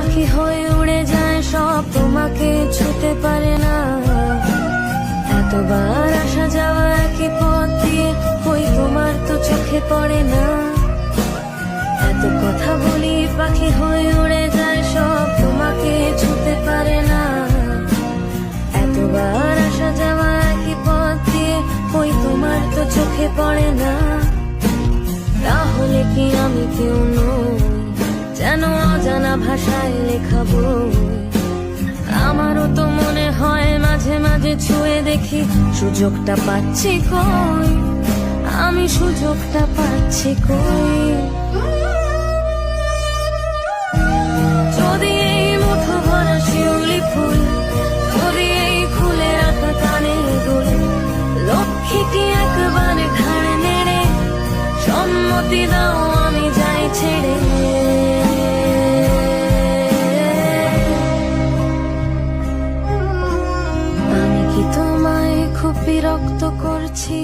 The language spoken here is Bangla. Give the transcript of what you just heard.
পাখি হয়ে উড়ে যায় সব, তোমাকে ছুতে পারে না। এতবার আসা যাওয়া একই পথ দিয়ে কই তোমার তো চোখে পড়ে না। এত কথা বলি পাখি হয়ে উড়ে যায় সব, তোমাকে ছুতে পারে না। এতবার আসা যাওয়া একই পথ দিয়ে কই তোমার তো চোখে পড়ে না। তাহলে কি আমি কেউ অজানা ভাষায় লেখা বই আমারও তো মনে হয় মাঝে মাঝে ছুঁয়ে দেখি, সুযোগটা পাচ্ছি কই? আমি সুযোগটা পাচ্ছি কই? যদি এই মুঠো ভরা শিউলি ফুল, যদি এই ফুলে রাখা কানের দুল লক্ষ্মীটি একবারে ঘাড় নেড়ে সম্মতি দাও বিরক্ত করছি।